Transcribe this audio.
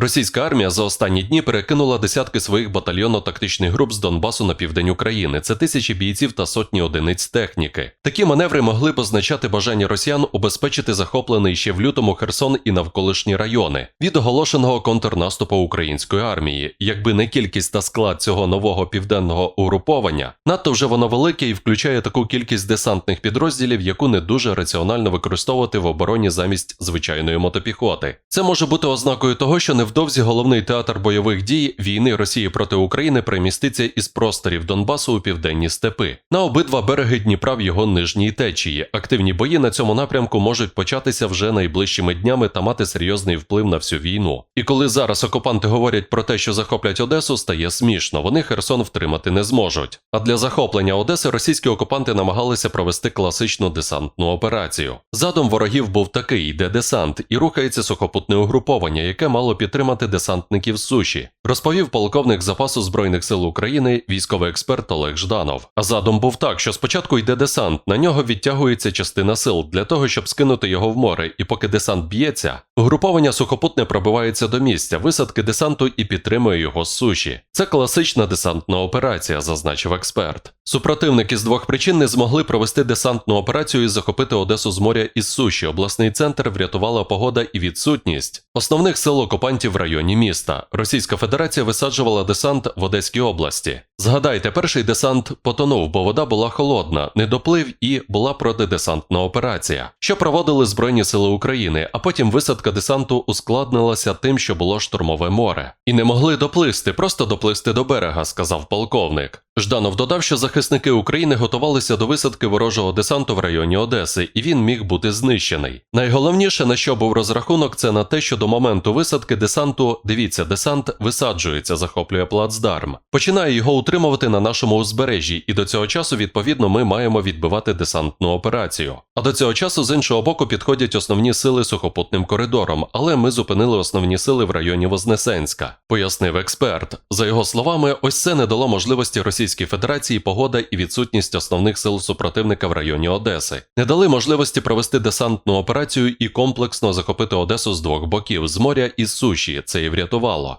Російська армія за останні дні перекинула десятки своїх батальйонно-тактичних груп з Донбасу на південь України. Це тисячі бійців та сотні одиниць техніки. Такі маневри могли б означати бажання росіян убезпечити захоплений ще в лютому Херсон і навколишні райони від оголошеного контрнаступу української армії. Якби не кількість та склад цього нового південного угруповання, надто вже воно велике і включає таку кількість десантних підрозділів, яку не дуже раціонально використовувати в обороні замість звичайної мотопіхоти. Це може бути ознакою того, що невдовзі головний театр бойових дій війни Росії проти України переміститься із просторів Донбасу у південні степи на обидва береги Дніпра в його нижній течії. Активні бої на цьому напрямку можуть початися вже найближчими днями та мати серйозний вплив на всю війну. І коли зараз окупанти говорять про те, що захоплять Одесу, стає смішно. Вони Херсон втримати не зможуть. А для захоплення Одеси російські окупанти намагалися провести класичну десантну операцію. Задум ворогів був такий: йде десант і рухається сухопутне угруповання, яке мало підтримати десантників з суші, розповів полковник запасу збройних сил України, військовий експерт Олег Жданов. А задум був так, що спочатку йде десант, на нього відтягується частина сил для того, щоб скинути його в море, і поки десант б'ється, угруповання сухопутне пробивається до місця, висадки десанту і підтримує його з суші. Це класична десантна операція, зазначив експерт. Супротивники з двох причин не змогли провести десантну операцію і захопити Одесу з моря із суші. Обласний центр врятувала погода і відсутність основних сил окупантів в районі міста. Російська Федерація висаджувала десант в Одеській області. Згадайте, перший десант потонув, бо вода була холодна, не доплив і була протидесантна операція, що проводили Збройні Сили України, а потім висадка десанту ускладнилася тим, що було штурмове море. І не могли доплисти, просто доплисти до берега, сказав полковник. Жданов додав, що захисники України готувалися до висадки ворожого десанту в районі Одеси, і він міг бути знищений. Найголовніше, на що був розрахунок, це на те, що до моменту висадки десанту, дивіться, десант висаджується, захоплює плацдарм, починає його утримувати на нашому узбережжі, і до цього часу, відповідно, ми маємо відбивати десантну операцію. А до цього часу з іншого боку підходять основні сили сухопутним коридором, але ми зупинили основні сили в районі Вознесенська, пояснив експерт. За його словами, ось це не дало можливості Російській Федерації погода і відсутність основних сил супротивника в районі Одеси, не дали можливості провести десантну операцію і комплексно захопити Одесу з двох боків з моря і з суші. Це і врятувало.